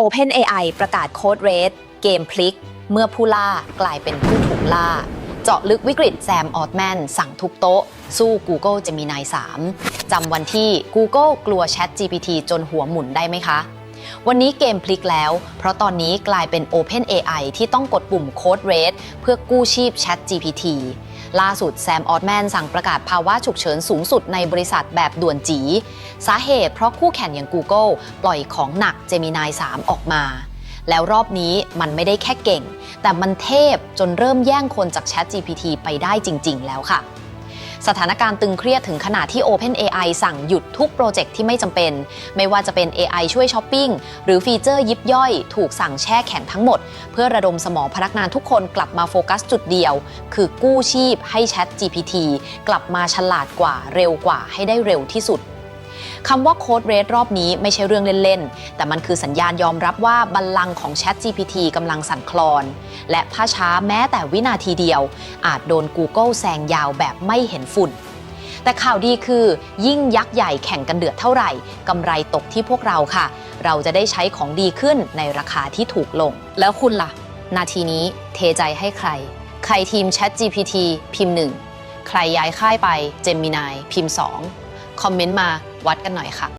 OpenAI ประกาศโค้ดเรดเกมพลิก เมื่อผู้ล่ากลายเป็นผู้ถูกล่า เจาะลึกวิกฤตแซมออตแมนสั่งทุบโต๊ะ สู้ Google Gemini 3 จำวันที่ Google กลัว Chat GPT จนหัวหมุนได้ไหมคะ วันนี้เกมพลิกแล้ว เพราะตอนนี้กลายเป็น OpenAI ที่ต้องกดปุ่มโค้ดเรดเพื่อกู้ชีพ Chat GPT ล่าสุดแซมออตแมนสั่งประกาศภาวะฉุกเฉินสูงสุดในบริษัทแบบด่วนจี สาเหตุเพราะคู่แข่งอย่าง Google ปล่อยของหนัก Gemini 3 ออกมา แล้วรอบนี้มันไม่ได้แค่เก่ง แต่มันเทพจนเริ่มแย่งคนจาก Chat GPT ไปได้จริง ๆ แล้วค่ะ สถานการณ์ตึงเครียดถึงขนาดที่ OpenAI สั่งหยุดทุกโปรเจกต์ที่ไม่จำเป็น ไม่ว่าจะเป็น AI ช่วยช้อปปิ้ง หรือฟีเจอร์ยิบย่อย ถูกสั่งแช่แข็งทั้งหมด เพื่อระดมสมองพนักงานทุกคนกลับมาโฟกัสจุดเดียว คือกู้ชีพให้ Chat GPT กลับมาฉลาดกว่าเร็วกว่าให้ได้เร็วที่สุด คำว่าโค้ดเรทรอบนี้ไม่ใช่เรื่องเล่นๆ แต่มันคือสัญญาณยอมรับว่าบัลลังก์ของ Chat GPT กำลังสั่นคลอน และถ้าช้าแม้แต่วินาทีเดียว อาจโดน Google แซงยาวแบบไม่เห็นฝุ่น แต่ข่าวดีคือ ยิ่งยักษ์ใหญ่แข่งกันเดือดเท่าไหร่กำไรตกที่พวกเราค่ะ เราจะได้ใช้ของดีขึ้นในราคาที่ถูกลง แล้วคุณล่ะ นาทีนี้เทใจให้ใคร ใครทีม Chat GPT พิมพ์ 1 ใครย้ายค่ายไป Gemini พิมพ์ 2 คอมเมนต์มา วัดกันหน่อยค่ะ